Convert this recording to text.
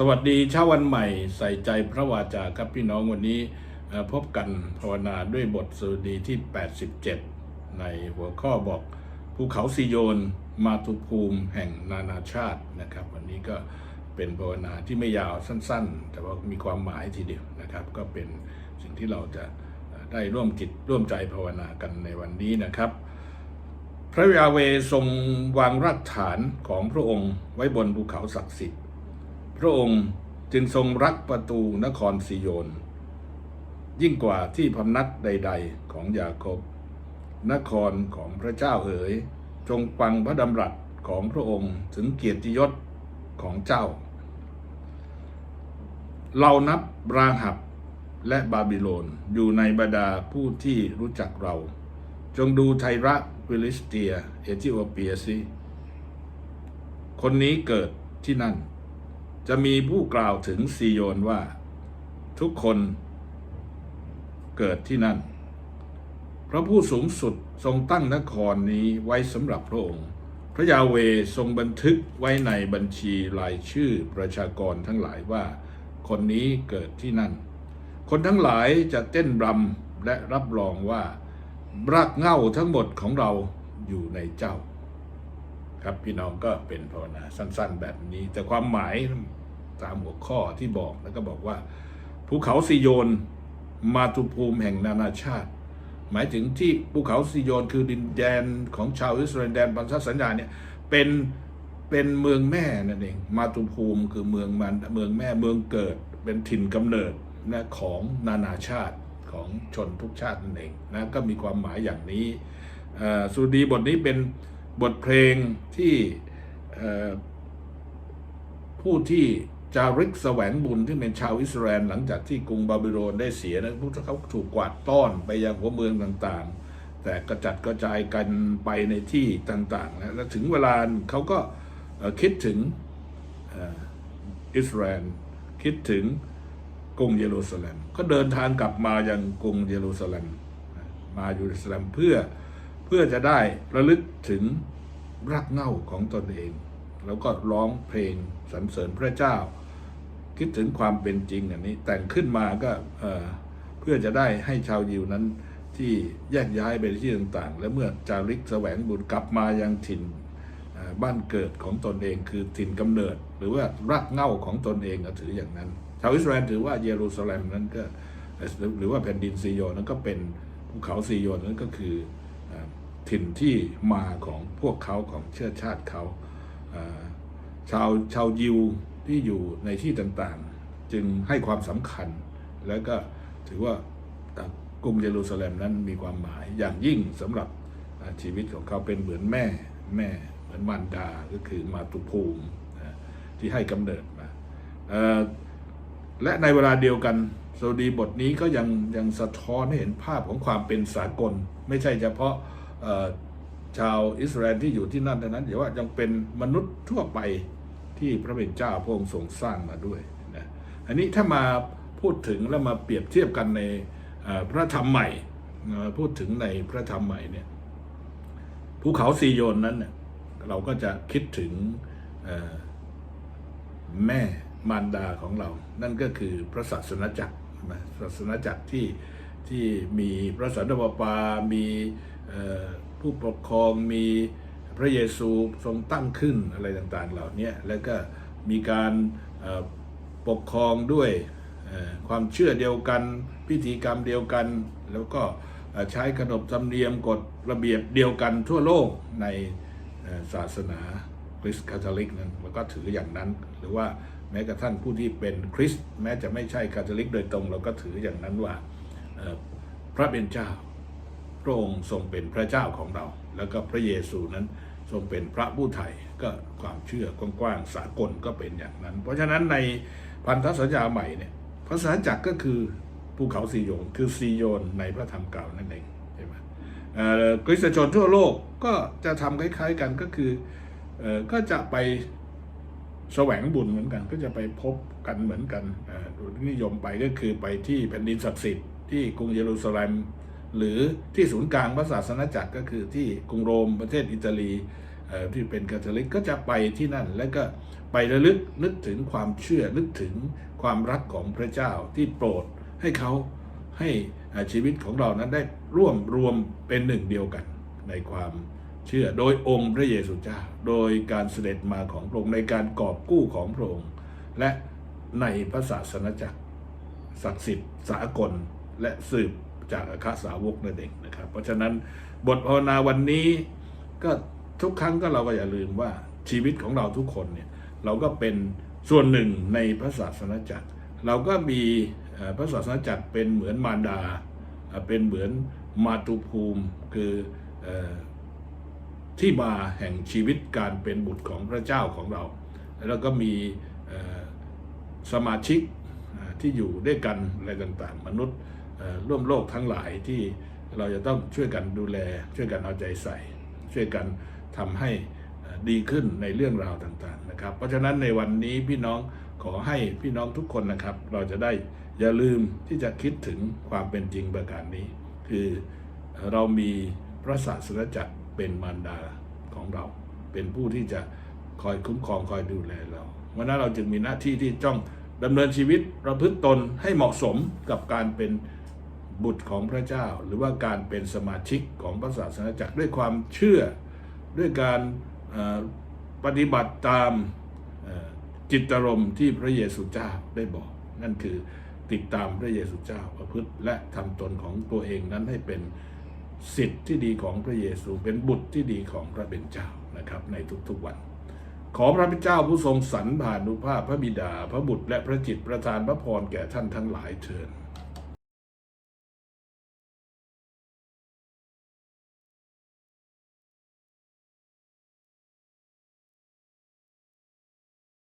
สวัสดีเช้าวันใหม่ใส่ใจพระวาจาครับพี่น้องวันนี้พบกันภาวนาด้วยบทสดุดีที่ 87 ในหัวข้อบอกภูเขาซิโยนมาตุภูมิแห่งนานาชาตินะครับ วันนี้ก็เป็นภาวนาที่ไม่ยาวสั้น ๆ แต่ว่ามีความหมายทีเดียวนะครับ ก็เป็นสิ่งที่เราจะได้ร่วมจิตร่วมใจภาวนากันในวันนี้นะครับ พระยาเวทรงวางรากฐานของพระองค์ไว้บนภูเขาศักดิ์สิทธิ์ พระองค์จึงทรงรักประตูนครซิโยน ยิ่งกว่าที่พำนักใด ๆของยาโคบ นครของพระเจ้าเอ๋ยจงฟังพระดำรัสของพระองค์ถึงเกียรติยศของเจ้า เรานับราหับและบาบิโลนอยู่ในบรรดาผู้ที่รู้จักเรา จงดูไทระฟิลิสเตีย เอธิโอเปียสิคนนี้เกิดที่นั่น จะมีผู้กล่าวถึงซีโยนว่า ทุกคนเกิดที่นั่น พระผู้สูงสุดทรงตั้งนครนี้ไว้สำหรับพระองค์ พระยาเวทรงบันทึกไว้ในบัญชีรายชื่อประชากรทั้งหลายว่า คนนี้เกิดที่นั่น คนทั้งหลายจะเต้นรำและรับรองว่ารากเง้าทั้งหมดของเราอยู่ในเจ้า ครับพี่น้องก็เป็นภาวนาสั้น ๆ แบบนี้ แต่ความหมาย ตามหัวข้อที่บอกแล้วก็บอกว่าภูเขาซิโยนมาตุภูมิแห่งนานาชาติ หมายถึงที่ภูเขาซิโยนคือดินแดนของชาวอิสราเอลแดนพันธสัญญาเนี่ยเป็นเป็นเมืองแม่นั่นเองมาตุภูมิคือเมืองมันเมืองแม่เมืองเกิด เป็นถิ่นกำเนิดนะของนานาชาติของชนทุกชาตินั่นเองนะก็มีความหมายอย่างนี้อ่อสุดีบทนี้เป็นบทเพลงที่ผู้ที่ จาริกแสวงบุญที่เป็นชาวอิสราเอลหลังจากที่กรุงบาบิโลนได้เสียนะพวกเขาถูกกวาดต้อนไปยังหัวเมืองต่างๆ แต่กระจัดกระจายกันไปในที่ต่างๆนะแล้วถึงเวลาเขาก็คิดถึงอิสราเอลคิดถึงกรุงเยรูซาเล็มก็เดินทางกลับมายังกรุงเยรูซาเล็มมาเยรูซาเล็มเพื่อเพื่อจะได้ระลึกถึงรักเง้าของตนเอง แล้วก็ร้องเพลงสรรเสริญพระเจ้า คิดถึงความเป็นจริงอันนี้ แต่งขึ้นมาก็เอ่อเพื่อจะได้ให้ชาวยิวนั้นที่แยกย้ายไปที่ต่างๆ และเมื่อจาริกแสวงบุญกลับมายังถิ่นบ้านเกิดของตนเองคือถิ่นกำเนิด หรือว่ารากเหง้าของตนเองถืออย่างนั้น ชาวอิสราเอลถือว่าเยรูซาเล็มนั้นก็หรือว่าแผ่นดินซีโยนนั้นก็เป็นภูเขาซีโยนนั้นก็คือถิ่นที่มาของพวกเขาของเชื้อชาติเขา ชาวชาวยิวที่อยู่ในที่ต่างๆ จึงให้ความสำคัญ แล้วก็ถือว่ากรุงเยรูซาเล็มนั้นมีความหมายอย่างยิ่งสำหรับชีวิตของเขาเป็นเหมือนแม่แม่เหมือนมารดาก็คือมาตุภูมิที่ให้กำเนิดมาและในเวลาเดียวกันโซดีบทนี้ก็ยังยังสะท้อนให้เห็นภาพของความเป็นสากล ไม่ใช่เฉพาะ ชาวอิสราเอลที่อยู่ที่นั่นเท่านั้นเดี๋ยวว่ายังเป็นมนุษย์ทั่วไปที่พระเป็นเจ้าพระองค์ทรงสร้างมาด้วยนะอันนี้ถ้ามาพูดถึงแล้วมาเปรียบเทียบกันในพระธรรมใหม่พูดถึงในพระธรรมใหม่เนี่ยภูเขาซีโยนนั้นเนี่ยเราก็จะคิดถึงแม่มารดาของเรา นั่นก็คือพระศาสนาจักรศาสนาจักรที่ที่มีพระสันตะปาปามีเผู้ปกครองมีพระเยซูทรงตั้งขึ้นอะไรต่างๆ เหล่านี้แล้วก็มีการปกครองด้วยความเชื่อเดียวกัน พิธีกรรมเดียวกัน แล้วก็ใช้ขนบธรรมเนียมกฎระเบียบเดียวกันทั่วโลกในศาสนาคริสต์คาทอลิกนั้นแล้วก็ถืออย่างนั้น หรือว่าแม้กระทั่งผู้ที่เป็นคริสต์แม้จะไม่ใช่คาทอลิกโดยตรง เราก็ถืออย่างนั้นว่าพระเป็นเจ้า ระองค์ทรงเป็นพระเจ้าของเรา แล้วก็พระเยซูนั้นทรงเป็นพระผู้ไถ่ก็ความเชื่อกว้างๆสากลก็เป็นอย่างนั้น เพราะฉะนั้นในพันธสัญญาใหม่เนี่ยภาษาจักรก็คือภูเขาซีโยนคือซีโยนในพระธรรมเก่านั่นเองใช่ไหมเอ่อกริสตชนทั่วโลกก็จะทำคล้ายๆกันก็คือเอ่อก็จะไปแสวงบุญเหมือนกัน ก็จะไปพบกันเหมือนกันเอ่อโดยนิยมไปก็คือไปที่แผ่นดินศักดิ์สิทธิ์ที่กรุงเยรูซาเล็ม หรือที่ศูนย์กลางพระศาสนาจักรก็คือที่กรุงโรมประเทศอิตาลีที่เป็นคาทอลิกก็จะไปที่นั่น แล้วก็ไประลึกนึกถึงความเชื่อนึกถึงความรักของพระเจ้าที่โปรดให้เขาให้ชีวิตของเรานั้นได้ร่วมรวมเป็นหนึ่งเดียวกันในความเชื่อโดยองค์พระเยซูเจ้า โดยการเสด็จมาของพระองค์ในการกอบกู้ของพระองค์และในพระศาสนาจักรศักดิ์สิทธิ์สากลและสืบ จากอาคาสาวกนั่นเองนะครับ เพราะฉะนั้นบทภาวนาวันนี้ก็ทุกครั้งก็เราก็อย่าลืมว่าชีวิตของเราทุกคนเนี่ยเราก็เป็นส่วนหนึ่งในพระศาสนจักร เราก็มีพระศาสนจักรเป็นเหมือนมารดา เป็นเหมือนมาตุภูมิคืออที่มาแห่งชีวิตการเป็นบุตรของพระเจ้าของเรา แล้วก็มีสมาชิกที่อยู่ด้วยกันอะไรต่างๆ มนุษย์ ร่วมโลกทั้งหลายที่เราจะต้องช่วยกันดูแล ช่วยกันเอาใจใส่ ช่วยกันทำให้ดีขึ้นในเรื่องราวต่างๆนะครับ เพราะฉะนั้นในวันนี้พี่น้องขอให้พี่น้องทุกคนนะครับ เราจะได้อย่าลืมที่จะคิดถึงความเป็นจริงประการนี้ คือเรามีพระศาสนจักรเป็นมารดาของเรา เป็นผู้ที่จะคอยคุ้มครองคอยดูแลเราวันนั้นเราจึงมีหน้าที่ที่ต้องดำเนินชีวิตประพฤติตนให้เหมาะสมกับการเป็น บุตรของพระเจ้า หรือว่าการเป็นสมาชิกของพระศาสนาจักรด้วยความเชื่อด้วยการปฏิบัติตามเอ่อจิตรมณ์ที่พระเยซูเจ้าได้บอก นั่นคือติดตามพระเยซูเจ้าประพฤติและทำตนของตัวเองนั้นให้เป็นสิทธิ์ที่ดีของพระเยซูเป็นบุตรที่ดีของพระเป็นเจ้านะครับ ในทุกๆวัน ขอพระเจ้าผู้ทรงสรรผ่านุภาพพระบิดา พระบุตรและพระจิตประทานพระพรแก่ท่านทั้งหลายเถิด